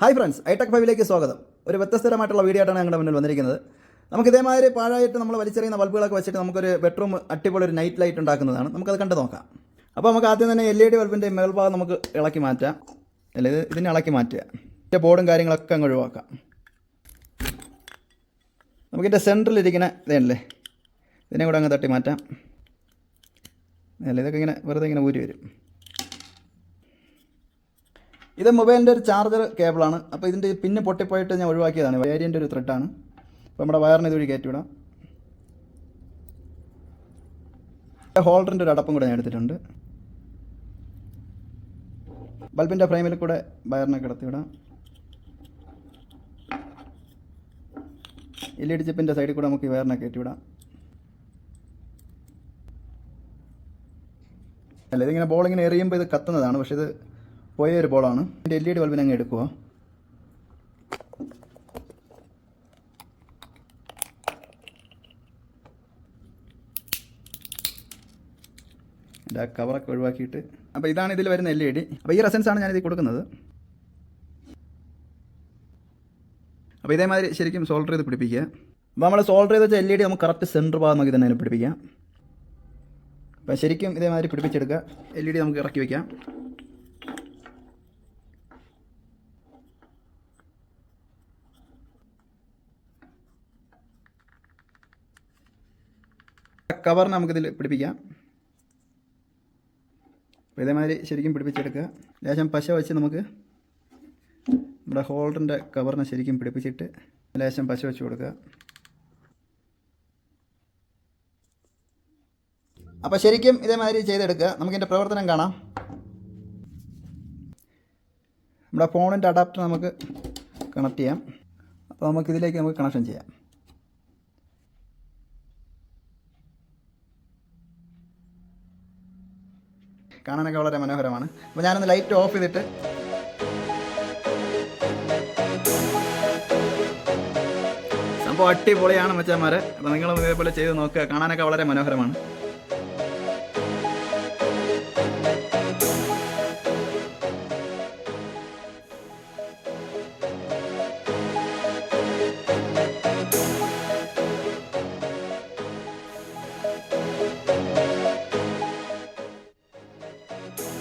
Hi friends iTech ഫൈവിലേക്ക് സ്വാഗതം. ഒരു വ്യത്യസ്തരമായിട്ടുള്ള video ആയിട്ടാണ് ഞങ്ങളുടെ മുന്നിൽ വന്നിരിക്കുന്നത്. നമുക്ക് ഇതേമാതിരി പാഴായിട്ട് നമ്മൾ വലിച്ചെറിയുന്ന ബൾബുകളൊക്കെ വെച്ചിട്ട് നമുക്കൊരു ബെഡ്റൂം അടിപൊളി ഒരു നൈറ്റ് ലൈറ്റ് ഉണ്ടാക്കുന്നതാണ്. നമുക്കത് കണ്ടു നോക്കാം. അപ്പോൾ നമുക്ക് ആദ്യം തന്നെ എൽ ഇ ഡി ബൾബിന്റെ മേൽഭാഗം നമുക്ക് ഇളക്കി മാറ്റാം. അല്ലെങ്കിൽ ഇതിനെ ഇളക്കി മാറ്റുക. ഇതിന്റെ ബോർഡും കാര്യങ്ങളൊക്കെ അങ്ങ് ഒഴിവാക്കാം. നമുക്കിതിന്റെ സെന്ററിലിരിക്കുന്ന ഇതല്ലേ ഇതിനെ കൂടെ അങ്ങ് തട്ടി മാറ്റാം. അല്ല ഇതൊക്കെ ഇങ്ങനെ വെറുതെ ഇങ്ങനെ ഊരി വരും. ഇത് മൊബൈലിന്റെ ഒരു ചാർജർ കേബിളാണ്. അപ്പോൾ ഇതിന്റെ പിന്നെ പൊട്ടിപ്പോയിട്ട് ഞാൻ ഒഴിവാക്കിയതാണ്. വേരിയന്റെ ഒരു ത്രെഡാണ് അപ്പോൾ നമ്മുടെ വയറിന് ഇതുവഴി കയറ്റിവിടാം. ഹോൾഡറിന്റെ ഒരു അടപ്പും കൂടെ ഞാൻ എടുത്തിട്ടുണ്ട്. ബൾബിന്റെ ഫ്രെയിമിൽ കൂടെ വയറിനെ കിടത്തിവിടാം. എൽ ഇ ഡി ചിപ്പിന്റെ സൈഡിൽ കൂടെ നമുക്ക് ഈ വയറിനെ കയറ്റിവിടാം. അല്ല ഇതിങ്ങനെ ബോൾ ഇങ്ങനെ എറിയുമ്പോൾ ഇത് കത്തുന്നതാണ്. പക്ഷേ ഇത് പോയ ഒരു ബോളാണ്. എൽ ഇ ഡി ബൾബിനെ അങ്ങ് എടുക്കുക കവറൊക്കെ ഒഴിവാക്കിയിട്ട്. അപ്പോൾ ഇതാണ് ഇതിൽ വരുന്ന എൽ ഇ ഡി അപ്പോൾ ഈ റെസൻസാണ് ഞാനിത് കൊടുക്കുന്നത്. അപ്പോൾ ഇതേമാതിരി ശരിക്കും സോൾഡർ ചെയ്ത് പിടിപ്പിക്കുക. അപ്പോൾ നമ്മൾ സോൾഡർ ചെയ്ത് വെച്ച എൽ ഇ ഡി നമുക്ക് കറക്റ്റ് സെന്റർ ഭാഗം നോക്കി തന്നെ പിടിപ്പിക്കാം. അപ്പോൾ ശരിക്കും ഇതേമാതിരി പിടിപ്പിച്ചെടുക്കുക. എൽ ഇ ഡി നമുക്ക് ഇറക്കി വയ്ക്കാം കവറിന് നമുക്കിതിൽ പിടിപ്പിക്കാം. അപ്പോൾ ഇതേമാതിരി ശരിക്കും പിടിപ്പിച്ചെടുക്കുക. ലേശം പശ വെച്ച് നമുക്ക് നമ്മുടെ ഹോൾഡറിന്റെ കവറിനെ ശരിക്കും പിടിപ്പിച്ചിട്ട് ലേശം പശ വെച്ച് കൊടുക്കുക. അപ്പോൾ ശരിക്കും ഇതേമാതിരി ചെയ്തെടുക്കുക. നമുക്കിതിന്റെ പ്രവർത്തനം കാണാം. നമ്മുടെ ഫോണിന്റെ അഡാപ്റ്റർ നമുക്ക് കണക്ട് ചെയ്യാം. അപ്പോൾ നമുക്കിതിലേക്ക് നമുക്ക് കണക്ഷൻ ചെയ്യാം. കാണാനൊക്കെ വളരെ മനോഹരമാണ്. അപ്പോൾ ഞാനൊന്ന് ലൈറ്റ് ഓഫ് ചെയ്തിട്ട് സംഭവം അടിപൊളിയാണ് മച്ചാന്മാരെ. അപ്പോൾ നിങ്ങളും ഇതേപോലെ ചെയ്ത് നോക്കുക. കാണാനൊക്കെ വളരെ മനോഹരമാണ്.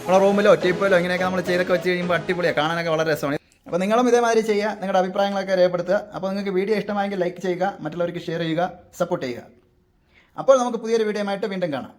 നമ്മുടെ റൂമിലോ ടീപ്പിലോ ഇങ്ങനെയൊക്കെ നമ്മൾ ചെയ്തൊക്കെ വെച്ച് കഴിയുമ്പോൾ അടിപൊളിയാണ് കാണാനൊക്കെ വളരെ രസമാണ്. അപ്പോൾ നിങ്ങളും ഇതേമാതിരി ചെയ്യുക നിങ്ങളുടെ അഭിപ്രായങ്ങളൊക്കെ രേഖപ്പെടുത്തുക. അപ്പോൾ നിങ്ങൾക്ക് വീഡിയോ ഇഷ്ടമായെങ്കിൽ ലൈക്ക് ചെയ്യുക. മറ്റുള്ളവർക്ക് ഷെയർ ചെയ്യുക. സപ്പോർട്ട് ചെയ്യുക. അപ്പോൾ നമുക്ക് പുതിയൊരു വീഡിയോ ആയിട്ട് വീണ്ടും കാണാം.